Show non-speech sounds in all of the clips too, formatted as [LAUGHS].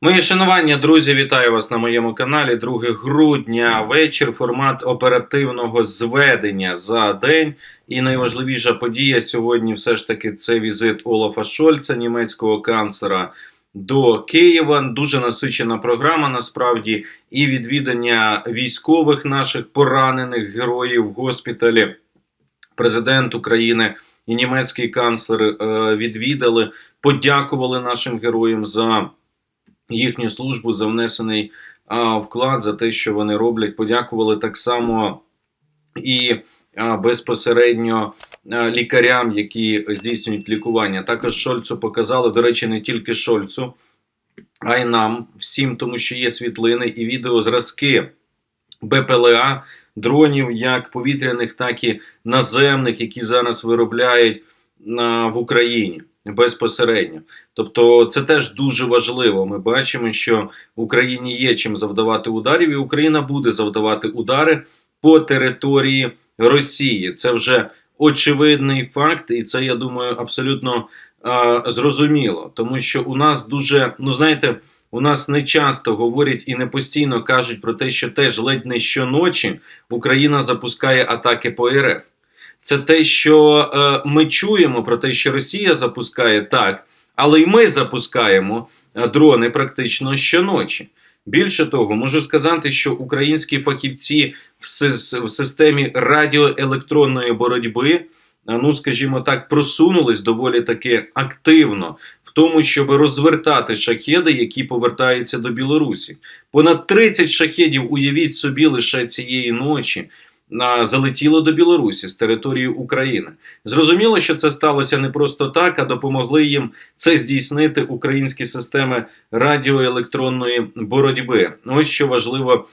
Мої шанування, друзі, вітаю вас на моєму каналі. 2 грудня вечір. Формат оперативного зведення за день. І найважливіша подія сьогодні все ж таки це візит Олафа Шольца, німецького канцлера, до Києва. Дуже насичена програма насправді, і відвідання військових наших поранених героїв в госпіталі. Президент України і німецький канцлер е, відвідали, подякували нашим героям за їхню службу за внесений вклад за те, що вони роблять. Подякували так само і безпосередньо лікарям, які здійснюють лікування. Також Шольцу показали, до речі, не тільки Шольцу, а й нам всім, тому що є світлини і відеозразки БПЛА. Дронів як повітряних, так і наземних, які зараз виробляють в Україні безпосередньо. Тобто, це теж дуже важливо. Ми бачимо, що в Україні є чим завдавати ударів, і Україна буде завдавати удари по території Росії. Це вже очевидний факт, і це я думаю абсолютно а, зрозуміло, тому що у нас дуже, ну знаєте. У нас не часто говорять і не постійно кажуть про те, що теж ледь не щоночі Україна запускає атаки по РФ. Це те, що е, ми чуємо про те, що Росія запускає так, але й ми запускаємо е, дрони практично щоночі. Більше того, можу сказати, що українські фахівці в, сис- в системі радіоелектронної боротьби, е, ну скажімо так, просунулись доволі таки активно в тому, щоб розвертати шахеди, які повертаються до Білорусі. Понад 30 шахедів, уявіть собі, лише цієї ночі залетіло до Білорусі з території України. Зрозуміло, що це сталося не просто так, а допомогли їм це здійснити українські системи радіоелектронної боротьби. Ось що важливо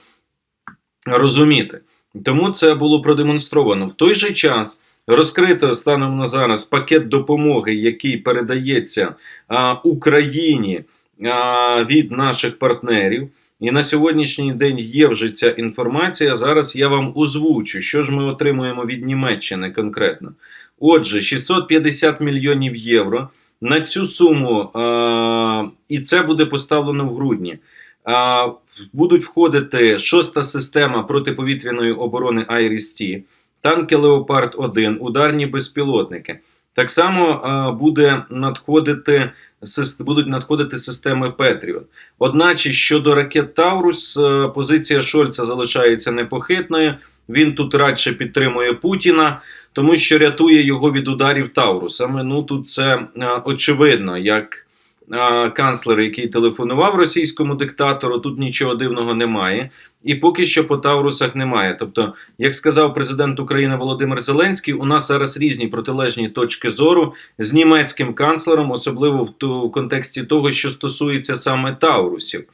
розуміти. Тому це було продемонстровано в той же час. Розкрито станом на зараз пакет допомоги, який передається а, Україні а, від наших партнерів. І на сьогоднішній день є вже ця інформація. Зараз я вам озвучу, що ж ми отримуємо від Німеччини конкретно. Отже, 650 мільйонів євро. На цю суму, а, і це буде поставлено в грудні. А, будуть входити шоста система протиповітряної оборони Айріс-Ті, танки Леопард 1, ударні безпілотники. Так само буде надходити будуть надходити системи Петріот. Одначе щодо ракет Таурус, е, позиція Шольца залишається непохитною. Він тут радше підтримує Путіна, тому що рятує його від ударів Таурусами. Ну тут це е, очевидно, як е, канцлер, який телефонував російському диктатору, тут нічого дивного немає. І поки що по Таурусах немає. Тобто, як сказав президент України Володимир Зеленський, у нас зараз різні протилежні точки зору з німецьким канцлером, особливо в ту в контексті того, що стосується саме Таурусів.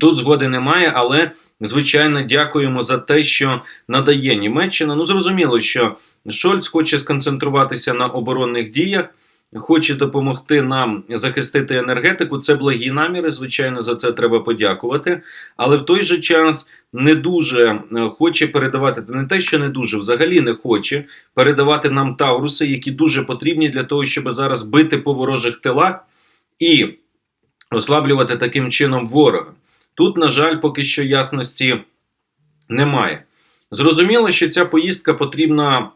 Тут згоди немає, але звичайно дякуємо за те, що надає Німеччина. Ну зрозуміло, що Шольц хоче сконцентруватися на оборонних діях. Хоче допомогти нам захистити енергетику. Це благі наміри. Звичайно, за це треба подякувати. Але в той же час не дуже е, хоче передавати не те, що не дуже, взагалі не хоче передавати нам Тауруси, які дуже потрібні для того, щоб зараз бити по ворожих тилах і ослаблювати таким чином ворога. Тут, на жаль, поки що ясності немає. Зрозуміло, що ця поїздка потрібна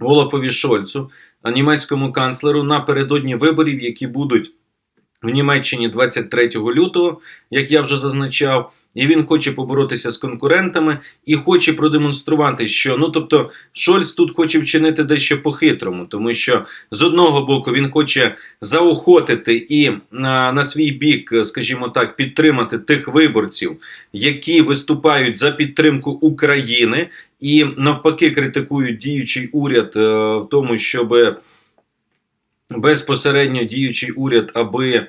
Олафові Шольцу, німецькому канцлеру напередодні виборів, які будуть в Німеччині 23 лютого, як я вже зазначав. І він хоче поборотися з конкурентами і хоче продемонструвати, що ну тобто Шольц тут хоче вчинити дещо по-хитрому, тому що з одного боку він хоче заохотити і на, на свій бік, скажімо так, підтримати тих виборців, які виступають за підтримку України, і навпаки критикують діючий уряд е, в тому, щоб безпосередньо діючий уряд, аби е,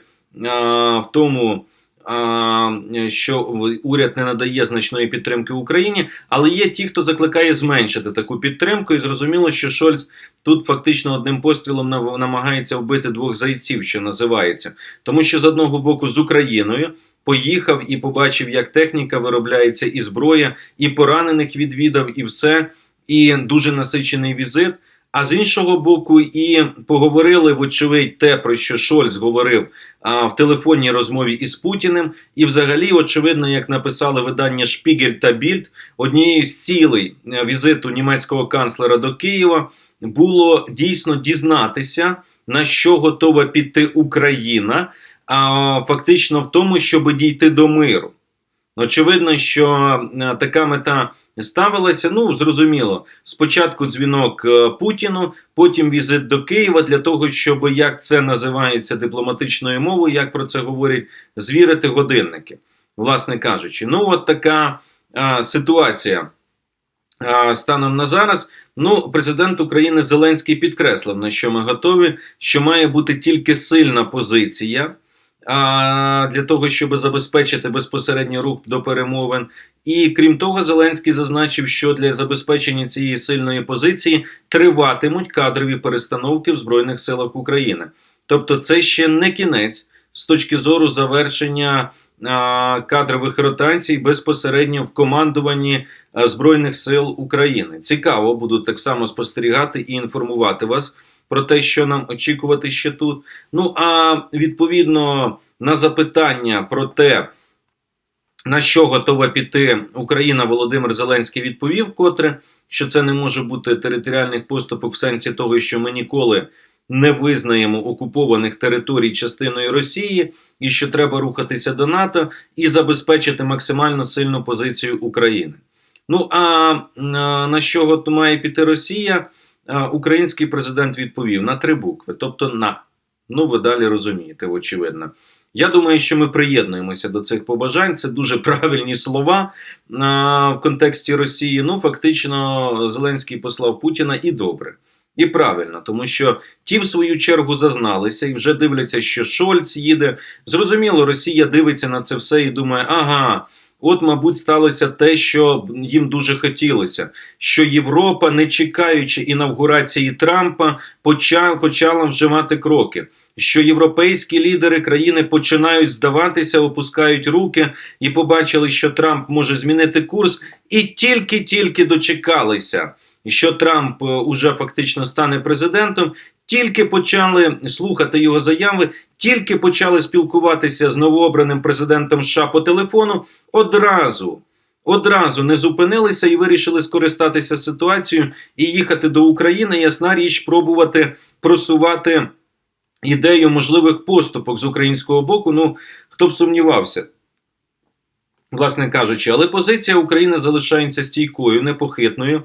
в тому. а, Що уряд не надає значної підтримки Україні, але є ті, хто закликає зменшити таку підтримку, і зрозуміло, що Шольц тут фактично одним пострілом намагається вбити двох зайців, що називається, тому що з одного боку з Україною поїхав і побачив, як техніка виробляється і зброя, і поранених відвідав, і все. І дуже насичений візит. А з іншого боку, і поговорили, вочевидь, те, про що Шольц говорив а, в телефонній розмові із Путіним. І, взагалі, очевидно, як написали видання Шпігель та Більд, однією з цілей е, візиту німецького канцлера до Києва було дійсно дізнатися, на що готова піти Україна, а фактично в тому, щоб дійти до миру. Очевидно, що е, така мета ставилася. Ну, зрозуміло, спочатку дзвінок е, Путіну, потім візит до Києва для того, щоб як це називається дипломатичною мовою, як про це говорять, звірити годинники, власне кажучи. Ну, от така а, ситуація. А, Станом на зараз, ну, президент України Зеленський підкреслив, на що ми готові, що має бути тільки сильна позиція для того, щоб забезпечити безпосередній рух до перемовин. І крім того, Зеленський зазначив, що для забезпечення цієї сильної позиції триватимуть кадрові перестановки в Збройних силах України. Тобто, це ще не кінець з точки зору завершення кадрових ротацій безпосередньо в командуванні Збройних сил України. Цікаво, буду так само спостерігати і інформувати вас про те, що нам очікувати ще тут. Ну а відповідно на запитання про те, на що готова піти Україна, Володимир Зеленський відповів, котре, що це не може бути територіальних поступок в сенсі того, що ми ніколи не визнаємо окупованих територій частиною Росії, і що треба рухатися до НАТО і забезпечити максимально сильну позицію України. Ну а на що має піти Росія? Український президент відповів на три букви, тобто на. Ну, ви далі розумієте, очевидно. Я думаю, що ми приєднуємося до цих побажань. Це дуже правильні слова а, в контексті Росії. Ну, фактично, Зеленський послав Путіна і добре. І правильно, тому що ті, в свою чергу, зазналися і вже дивляться, що Шольц їде. Зрозуміло, Росія дивиться на це все і думає, ага. От, мабуть, сталося те, що їм дуже хотілося, що Європа, не чекаючи інавгурації Трампа, почала, вживати кроки. Що європейські лідери країни починають здаватися, опускають руки і побачили, що Трамп може змінити курс, і тільки-тільки дочекалися, що Трамп е, уже фактично стане президентом. Тільки почали слухати його заяви, тільки почали спілкуватися з новообраним президентом США по телефону. Одразу, одразу не зупинилися і вирішили скористатися ситуацією і їхати до України. Ясна річ, пробувати просувати ідею можливих поступок з українського боку. Ну хто б сумнівався, власне кажучи, але позиція України залишається стійкою, непохитною,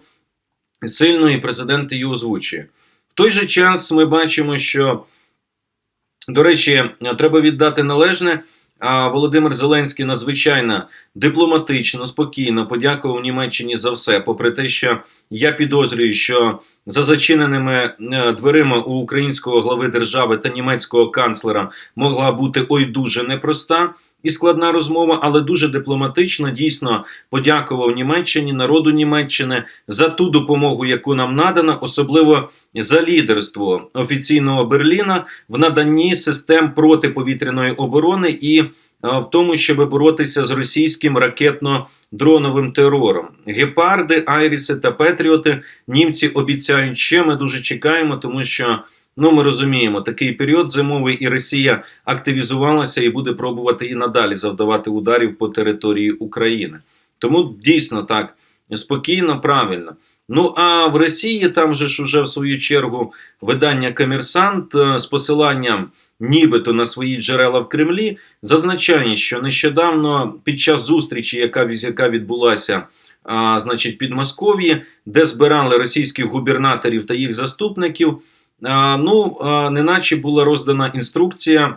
сильною, і президент її озвучує. В той же час ми бачимо, що, до речі, треба віддати належне. А Володимир Зеленський надзвичайно дипломатично, спокійно подякував Німеччині за все, попри те, що я підозрюю, що за зачиненими е, дверима у українського глави держави та німецького канцлера могла бути ой дуже непроста і складна розмова, але дуже дипломатично дійсно подякував Німеччині, народу Німеччини за ту допомогу, яку нам надана, особливо за лідерство офіційного Берліна в наданні систем протиповітряної оборони і е, в тому, щоб боротися з російським ракетно-дроновим терором. Гепарди, Айріси та Петріоти німці обіцяють ще. Ми дуже чекаємо, тому що. Ну, ми розуміємо, такий період зимовий, і Росія активізувалася і буде пробувати і надалі завдавати ударів по території України. Тому дійсно так спокійно, правильно. Ну а в Росії там же ж уже в свою чергу видання Комерсант е, з посиланням нібито на свої джерела в Кремлі зазначає, що нещодавно під час зустрічі, яка, яка відбулася. А, значить, Підмосков'ї, де збирали російських губернаторів та їх заступників, ну, неначе була роздана інструкція,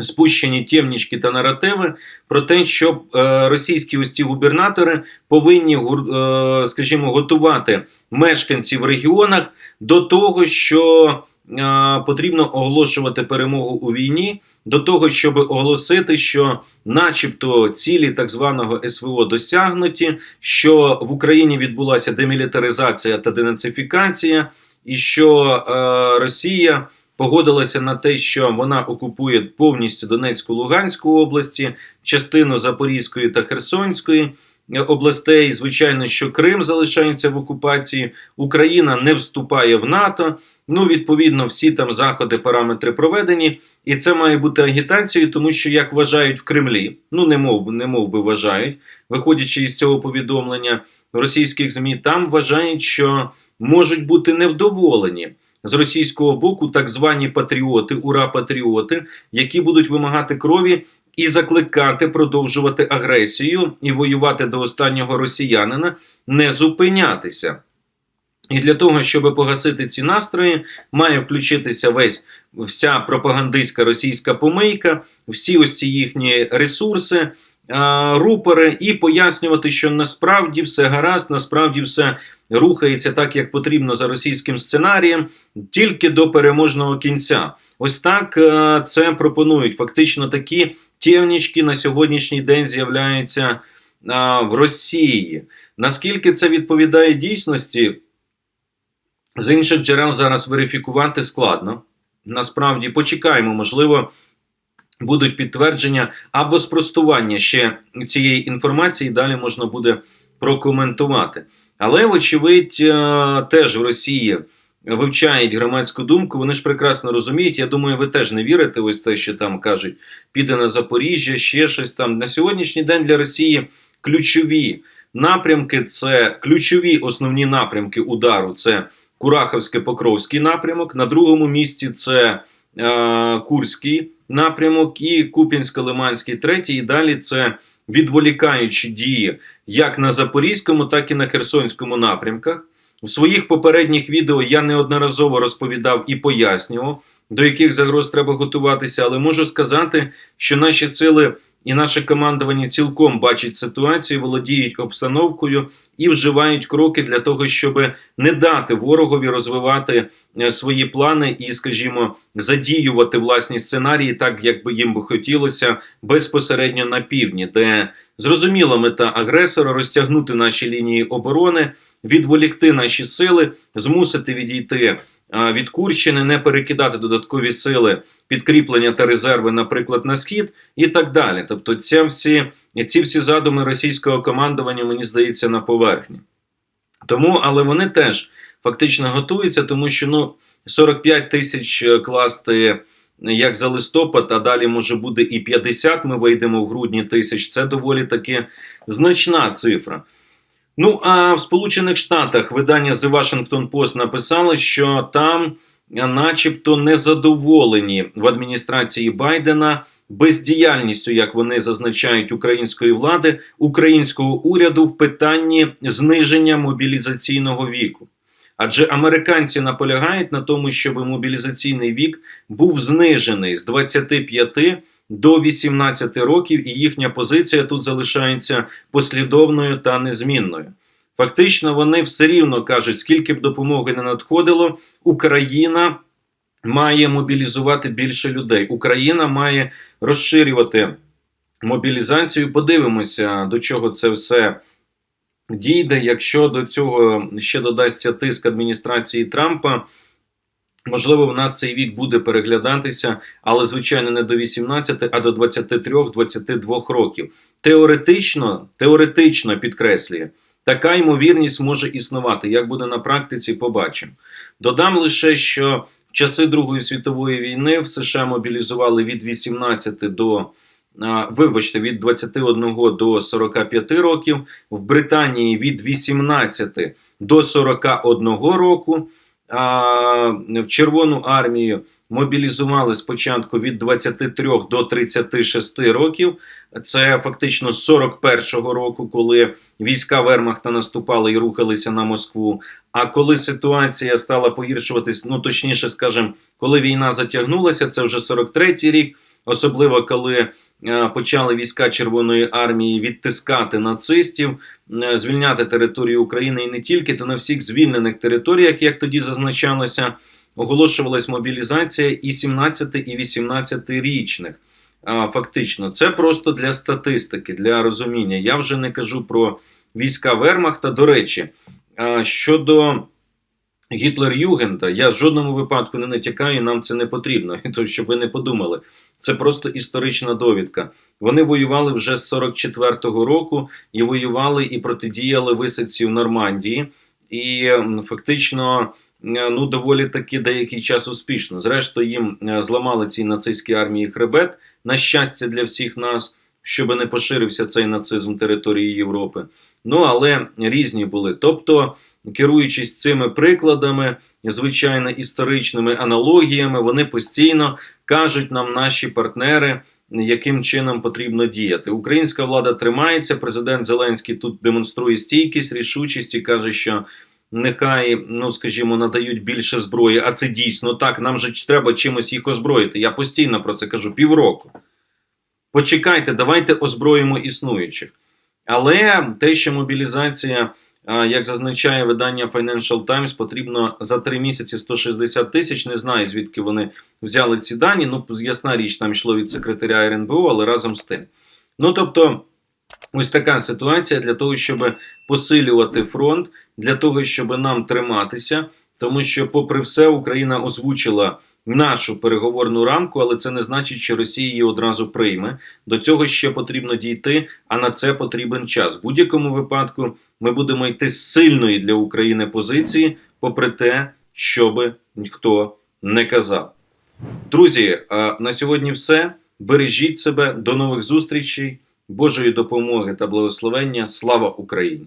спущені темнічки та наративи про те, що е, російські ось ці губернатори повинні, е, скажімо, готувати мешканців в регіонах до того, що е, потрібно оголошувати перемогу у війні, до того, щоб оголосити, що, начебто, цілі так званого СВО досягнуті, що в Україні відбулася демілітаризація та денацифікація, і що е, Росія погодилася на те, що вона окупує повністю Донецьку Луганську області, частину Запорізької та Херсонської, е, областей. Звичайно, що Крим залишається в окупації, Україна не вступає в НАТО. Ну, відповідно, всі там заходи, параметри проведені, і це має бути агітацією, тому що як вважають в Кремлі, ну не мов, не мов би вважають, виходячи із цього повідомлення російських змі, там вважають, що можуть бути невдоволені з російського боку так звані патріоти, ура-патріоти, які будуть вимагати крові і закликати продовжувати агресію і воювати до останнього росіянина, не зупинятися. І для того, щоб погасити ці настрої, має включитися весь вся пропагандистська російська помийка, всі ось ці їхні ресурси, рупори, і пояснювати, що насправді все гаразд, насправді все рухається так, як потрібно за російським сценарієм, тільки до переможного кінця. Ось так е, це пропонують. Фактично такі тємнічки на сьогоднішній день з'являються в Росії. Наскільки це відповідає дійсності? З інших джерел зараз верифікувати складно. Насправді почекаємо, можливо, будуть підтвердження або спростування ще цієї інформації. Далі можна буде прокоментувати. Але, вочевидь, е, теж в Росії вивчають громадську думку. Вони ж прекрасно розуміють. Я думаю, ви теж не вірите. Ось те, що там кажуть, піде на Запоріжжя, ще щось там. На сьогоднішній день для Росії ключові напрямки це ключові основні напрямки удару. Це Кураховське-Покровський напрямок. На другому місці це е, Курський напрямок і Куп'янсько-Лиманський третій. І далі це відволікаючі дії як на Запорізькому, так і на Херсонському напрямках. У своїх попередніх відео я неодноразово розповідав і пояснював, до яких загроз треба готуватися, але можу сказати, що наші сили і наше командування цілком бачать ситуацію, володіють обстановкою і вживають кроки для того, щоб не дати ворогові розвивати е, свої плани і, скажімо, задіювати власні сценарії, так як би їм би хотілося безпосередньо на півдні, де зрозуміла мета агресора розтягнути наші лінії оборони, відволікти наші сили, змусити відійти від Курщини, не перекидати додаткові сили, підкріплення та резерви, наприклад, на схід, і так далі. Тобто, ці всі, ці всі задуми російського командування, мені здається, на поверхні. Тому, але вони теж фактично готуються, тому що ну 45 тисяч е, класти як за листопад, а далі може буде і 50, Ми вийдемо в грудні тисяч. Це доволі таки значна цифра. Ну а в Сполучених Штатах видання The Washington Post написало, що там, начебто, незадоволені в адміністрації Байдена бездіяльністю, як вони зазначають, української влади, українського уряду в питанні зниження мобілізаційного віку. Адже американці наполягають на тому, щоб мобілізаційний вік був знижений з 25 до 18 років, і їхня позиція тут залишається послідовною та незмінною. Фактично, вони все рівно кажуть, скільки б допомоги не надходило, Україна має мобілізувати більше людей. Україна має розширювати мобілізацію. Подивимося, до чого це все дійде. Якщо до цього ще додасться тиск адміністрації Трампа. Можливо, в нас цей вік буде переглядатися, але звичайно не до 18, а до 23-22 років. Теоретично, теоретично підкреслює, така ймовірність може існувати. Як буде на практиці, побачимо. Додам лише, що в часи Другої світової війни в США мобілізували від 18 до вибачте, від 21 до 45 років, в Британії від 18 до 41 року. В Червону армію мобілізували спочатку від 23 до 36 років. Це фактично з 41-го року, коли війська Вермахта наступали і рухалися на Москву. А коли ситуація стала погіршуватись, ну точніше, скажем, коли війна затягнулася, це вже 43-й рік, особливо коли е, почали війська Червоної армії відтискати нацистів, е, звільняти територію України і не тільки, то на всіх звільнених територіях, як тоді зазначалося, оголошувалась мобілізація і 17 і 18 річних. Фактично, це просто для статистики, для розуміння. Я вже не кажу про війська Вермахта. До речі, щодо Гітлер-Югенда я в жодному випадку не натякаю, нам це не потрібно, [LAUGHS] то щоб ви не подумали. Це просто історична довідка. Вони воювали вже з 44-го року і воювали і протидіяли висадці в Нормандії, і фактично ну доволі таки деякий час успішно. Зрештою, їм е, зламали цій нацистській армії хребет. На щастя для всіх нас, щоб не поширився цей нацизм території Європи. Ну але різні були. Тобто, керуючись цими прикладами, звичайно, історичними аналогіями, вони постійно кажуть нам наші партнери, яким чином потрібно діяти. Українська влада тримається. Президент Зеленський тут демонструє стійкість, рішучість і каже, що нехай, ну скажімо, надають більше зброї. А це дійсно так. Нам же треба чимось їх озброїти. Я постійно про це кажу півроку. Почекайте, давайте озброїмо існуючих. Але те, що мобілізація, як зазначає видання Financial Times, потрібно за три місяці 160 тисяч. Не знаю, звідки вони взяли ці дані. Ну, ясна річ, там йшло від секретаря РНБО, але разом з тим. Ну тобто, ось така ситуація для того, щоб посилювати фронт, для того, щоб нам триматися, тому що, попри все, Україна озвучила. Нашу переговорну рамку, але це не значить, що Росія її одразу прийме. До цього ще потрібно дійти, а на це потрібен час. В будь-якому випадку ми будемо йти з сильної для України позиції, попри те, що би ніхто не казав. Друзі, на сьогодні все. Бережіть себе, до нових зустрічей, Божої допомоги та благословення. Слава Україні!